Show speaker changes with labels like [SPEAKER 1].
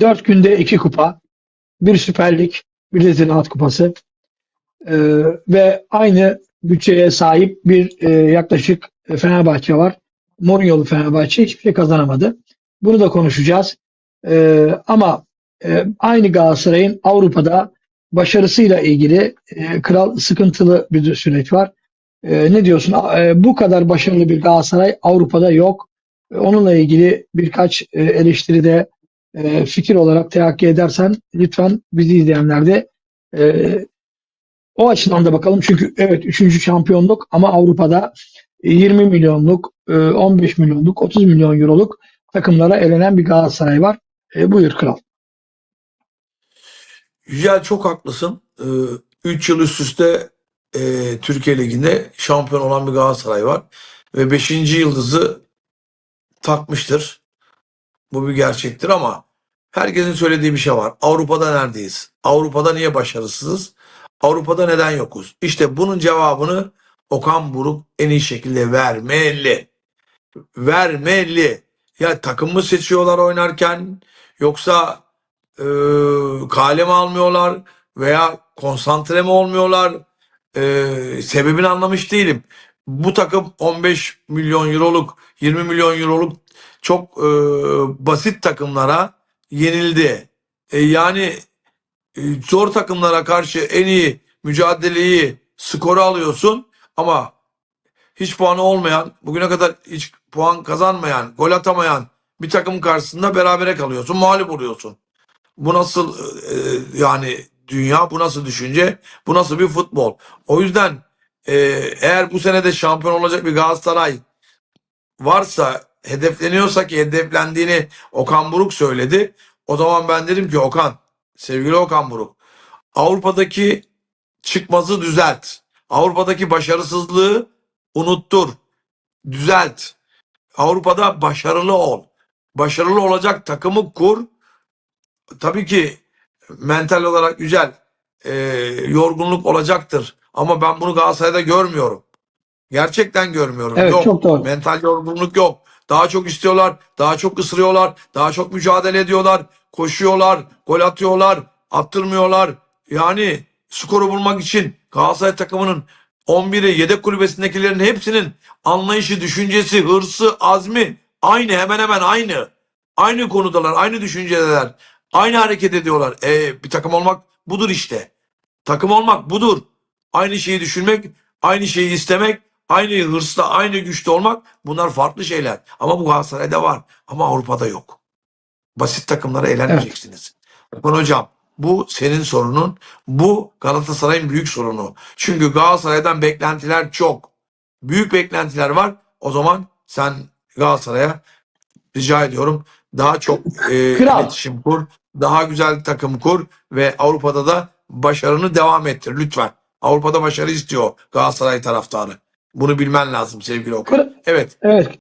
[SPEAKER 1] Dört günde iki kupa, bir Süper Lig, bir de Ziraat Kupası Ee, ve aynı bütçeye sahip bir e, yaklaşık e, Fenerbahçe var. Mourinho'lu Fenerbahçe hiçbir şey kazanamadı. Bunu da konuşacağız. Ee, ama e, aynı Galatasaray'ın Avrupa'da başarısıyla ilgili e, kral sıkıntılı bir süreç var. E, ne diyorsun? E, bu kadar başarılı bir Galatasaray Avrupa'da yok. E, onunla ilgili birkaç e, eleştiride e, fikir olarak teakki edersen lütfen bizi izleyenler de e, o açıdan da bakalım. Çünkü evet 3. şampiyonluk ama Avrupa'da 20 milyonluk, e, 15 milyonluk, 30 milyon euroluk takımlara elenen bir Galatasaray var. E, buyur kral.
[SPEAKER 2] Yücel çok haklısın. 3 yıl üst üste e, Türkiye Ligi'nde şampiyon olan bir Galatasaray var. Ve 5. yıldızı takmıştır. Bu bir gerçektir ama herkesin söylediği bir şey var. Avrupa'da neredeyiz? Avrupa'da niye başarısızız? Avrupa'da neden yokuz? İşte bunun cevabını Okan Buruk en iyi şekilde vermeli. Vermeli. Ya takım mı seçiyorlar oynarken yoksa e, kale mi almıyorlar veya konsantre mi olmuyorlar? E, sebebini anlamış değilim. Bu takım 15 milyon euroluk, 20 milyon euroluk çok e, basit takımlara yenildi. E, yani e, zor takımlara karşı en iyi mücadeleyi, skoru alıyorsun ama hiç puanı olmayan, bugüne kadar hiç puan kazanmayan, gol atamayan bir takım karşısında berabere kalıyorsun, mağlup oluyorsun. Bu nasıl e, yani dünya, bu nasıl düşünce, bu nasıl bir futbol? O yüzden e, eğer bu sene de şampiyon olacak bir Galatasaray varsa, hedefleniyorsa ki hedeflendiğini Okan Buruk söyledi. O zaman ben dedim ki Okan, sevgili Okan Buruk, Avrupa'daki çıkmazı düzelt. Avrupa'daki başarısızlığı unuttur. Düzelt. Avrupa'da başarılı ol. Başarılı olacak takımı kur. Tabii ki mental olarak güzel e, yorgunluk olacaktır. Ama ben bunu Galatasaray'da görmüyorum. Gerçekten görmüyorum.
[SPEAKER 1] Evet
[SPEAKER 2] yok.
[SPEAKER 1] çok doğru.
[SPEAKER 2] Mental yorgunluk yok. Daha çok istiyorlar, daha çok ısırıyorlar, daha çok mücadele ediyorlar, koşuyorlar, gol atıyorlar, attırmıyorlar. Yani skoru bulmak için Galatasaray takımının 11'i yedek kulübesindekilerin hepsinin anlayışı, düşüncesi, hırsı, azmi aynı hemen hemen aynı. Aynı konudalar, aynı düşüncedeler. Aynı hareket ediyorlar. E, bir takım olmak budur işte. Takım olmak budur. Aynı şeyi düşünmek, aynı şeyi istemek, aynı hırsla, aynı güçte olmak bunlar farklı şeyler. Ama bu Galatasaray'da var. Ama Avrupa'da yok. Basit takımlara eğlenmeyeceksiniz. Bakın hocam bu senin sorunun. Bu Galatasaray'ın büyük sorunu. Çünkü Galatasaray'dan beklentiler çok. Büyük beklentiler var. O zaman sen Galatasaray'a rica ediyorum daha çok e,
[SPEAKER 1] Kral.
[SPEAKER 2] iletişim kur. Daha güzel takım kur ve Avrupa'da da başarını devam ettir lütfen. Avrupa'da başarı istiyor Galatasaray taraftarı. Bunu bilmen lazım sevgili Okan. Evet
[SPEAKER 1] Evet